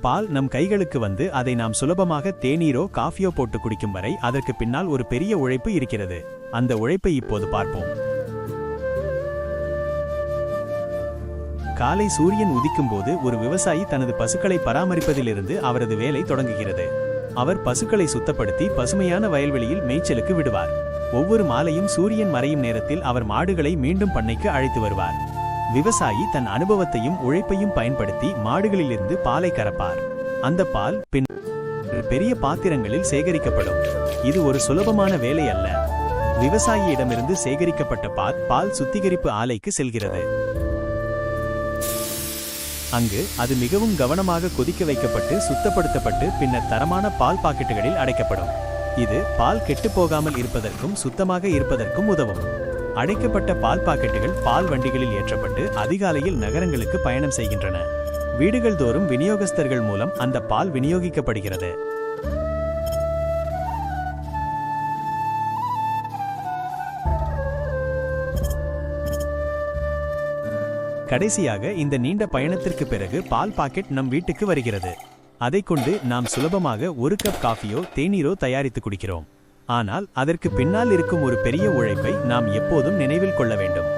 பால் நம் கைகளுக்கு வந்து அதை நாம் சுலபமாக தேநீரோ காஃபியோ போட்டு குடிக்கும் வரை அதற்கு பின்னால் ஒரு பெரிய உழைப்பு இருக்கிறது. அந்த உழைப்பை இப்போது பார்ப்போம். காலை சூரியன் உதிக்கும் போது ஒரு விவசாயி தனது பசுக்களை பராமரிப்பதிலிருந்து அவரது வேலை தொடங்குகிறது. அவர் பசுக்களை சுத்தப்படுத்தி பசுமையான வயல்வெளியில் மேய்ச்சலுக்கு விடுவார். ஒவ்வொரு மாலையும் சூரியன் மறையும் நேரத்தில் அவர் மாடுகளை மீண்டும் பண்ணைக்கு அழைத்து வருவார். விவசாயி தன் அனுபவத்தையும் உழைப்பையும் பயன்படுத்தி மாடுகளிலிருந்து பாலை கறப்பார். அந்த பால் பின் பெரிய பாத்திரங்களில் சேகரிக்கப்படும். இது ஒரு சுலபமான வேலை அல்ல. விவசாயியிடமிருந்து சேகரிக்கப்பட்ட பால் பால் சுத்திகரிப்பு ஆலைக்கு செல்கிறது. அங்கு அது மிகவும் கவனமாக கொதிக்க வைக்கப்பட்டு சுத்தப்படுத்தப்பட்டு பின்னர் தரமான பால் பாக்கெட்டுகளில் அடைக்கப்படும். இது பால் கெட்டுப் போகாமல் இருப்பதற்கும் சுத்தமாக இருப்பதற்கும் உதவும். அடைக்கப்பட்ட பால் பாக்கெட்டுகள் பால் வண்டிகளில் ஏற்றப்பட்டு அதிகாலையில் நகரங்களுக்கு பயணம் செய்கின்றன. வீடுகள் தோறும் விநியோகஸ்தர்கள் மூலம் அந்த பால் விநியோகிக்கப்படுகிறது. கடைசியாக இந்த நீண்ட பயணத்திற்கு பிறகு பால் பாக்கெட் நம் வீட்டுக்கு வருகிறது. அதை கொண்டு நாம் சுலபமாக ஒரு கப் காஃபியோ தேநீரோ தயாரித்து குடிக்கிறோம். ஆனால் அதற்கு பின்னால் இருக்கும் ஒரு பெரிய உழைப்பை நாம் எப்போதும் நினைவில் கொள்ள வேண்டும்.